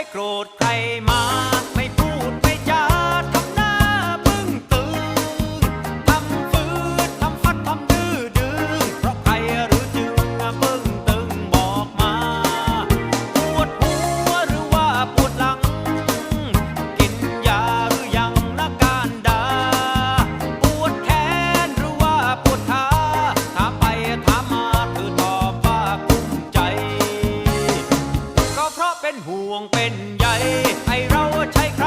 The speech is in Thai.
ยโกรธใครมา เป็นห่วงเป็นใหญ่ไอเราใช้ใคร